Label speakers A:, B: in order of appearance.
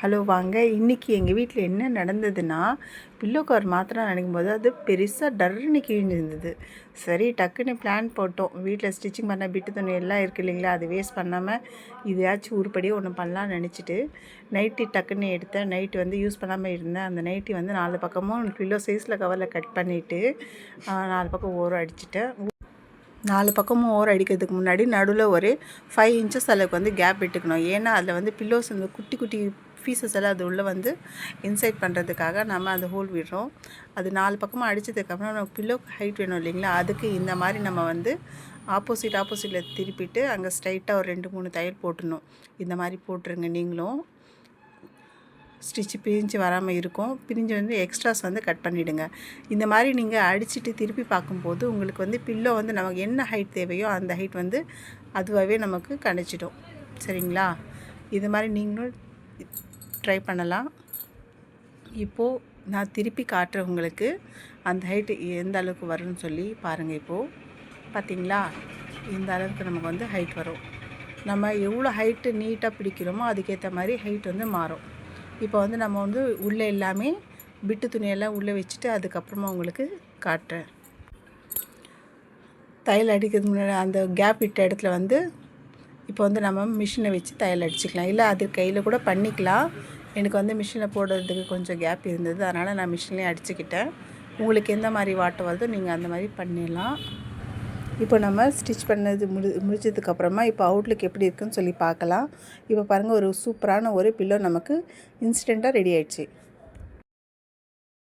A: Hello வாங்க. இன்றைக்கி எங்கள் வீட்டில் என்ன நடந்ததுன்னா பில்லோ கவர் மாத்திரம் நினைக்கும் போது அது பெருசாக டர்னு கிழிஞ்சிருந்தது சரி டக்குன்னு பிளான் போட்டோம். வீட்டில் ஸ்டிச்சிங் பண்ண பிட்டு துணி எல்லாம் இருக்குது இல்லைங்களா? அது வேஸ்ட் பண்ணாமல் இதையாச்சும் உருப்படியாக ஒன்று பண்ணலாம்னு நினச்சிட்டு நைட்டி டக்குன்னு எடுத்தேன். நைட்டு வந்து யூஸ் பண்ணாமல் இருந்தேன். அந்த நைட்டி வந்து நாலு பக்கமும் பில்லோ சைஸில் கவரில் கட் பண்ணிவிட்டு நாலு பக்கம் ஓரம் அடிச்சிட்டேன். நாலு பக்கமும் ஓரம் அடிக்கிறதுக்கு முன்னாடி நடுவில் ஒரு ஃபைவ் இன்ச்சஸ் அளவுக்கு வந்து கேப் விட்டுக்கணும். ஏன்னா அதில் வந்து பில்லோஸ் வந்து குட்டி குட்டி பீசஸ் எல்லாம் அது உள்ளே வந்து இன்சைட் பண்ணுறதுக்காக நம்ம அந்த ஹோல் விடுறோம். அது நாலு பக்கமாக அடித்ததுக்கப்புறம் நம்ம பில்லோ ஹைட் வேணும் இல்லைங்களா? அதுக்கு இந்த மாதிரி நம்ம வந்து ஆப்போசிட் ஆப்போசிட்டில் திருப்பிட்டு அங்கே ஸ்ட்ரைட்டாக ஒரு ரெண்டு மூணு தையல் போட்டுடணும். இந்த மாதிரி போட்டுருங்க நீங்களும். ஸ்டிச்சு பிரிஞ்சு வராமல் இருக்கும். பிரிஞ்சு வந்து எக்ஸ்ட்ராஸ் வந்து கட் பண்ணிவிடுங்க இந்த மாதிரி நீங்கள் அடிச்சுட்டு திருப்பி பார்க்கும்போது உங்களுக்கு வந்து பில்லோ வந்து நமக்கு என்ன ஹைட் தேவையோ அந்த ஹைட் வந்து அதுவாகவே நமக்கு கணிச்சிடும். சரிங்களா? இது மாதிரி நீங்களும் ட்ரை பண்ணலாம். இப்போது நான் திருப்பி காட்டுறவங்களுக்கு அந்த ஹைட்டு எந்த அளவுக்கு வரும்னு சொல்லி பாருங்கள் இப்போது பார்த்தீங்களா இந்த அளவுக்கு நமக்கு வந்து ஹைட் வரும். நம்ம எவ்வளோ ஹைட்டு நீட்டாக பிடிக்கிறோமோ அதுக்கேற்ற மாதிரி ஹைட் வந்து மாறும். இப்போ வந்து நம்ம வந்து உள்ளே எல்லாமே பிட்டு துணியெல்லாம் உள்ளே வச்சுட்டு அதுக்கப்புறமா உங்களுக்கு காட்டுறேன். தையல் அடிக்கிறது முன்னாடி அந்த கேப் விட்ட இடத்துல வந்து இப்போ வந்து நம்ம மிஷினை வச்சு தையல் அடிச்சுக்கலாம். இல்லை அது கையில் கூட பண்ணிக்கலாம். எனக்கு வந்து மிஷினில் போடுறதுக்கு கொஞ்சம் கேப் இருந்தது. அதனால் நான் மிஷின்லேயே அடிச்சுக்கிட்டேன். உங்களுக்கு எந்த மாதிரி வாட்டம் வருதோ நீங்கள் அந்த மாதிரி பண்ணிடலாம். இப்போ நம்ம ஸ்டிச் பண்ணது முடி முடிச்சதுக்கப்புறமா இப்போ அவுட்லுக் எப்படி இருக்குன்னு சொல்லி பார்க்கலாம். இப்போ பாருங்கள் ஒரு சூப்பரான ஒரு பில்லோ நமக்கு இன்ஸ்டண்ட்டாக ரெடி ஆயிடுச்சு.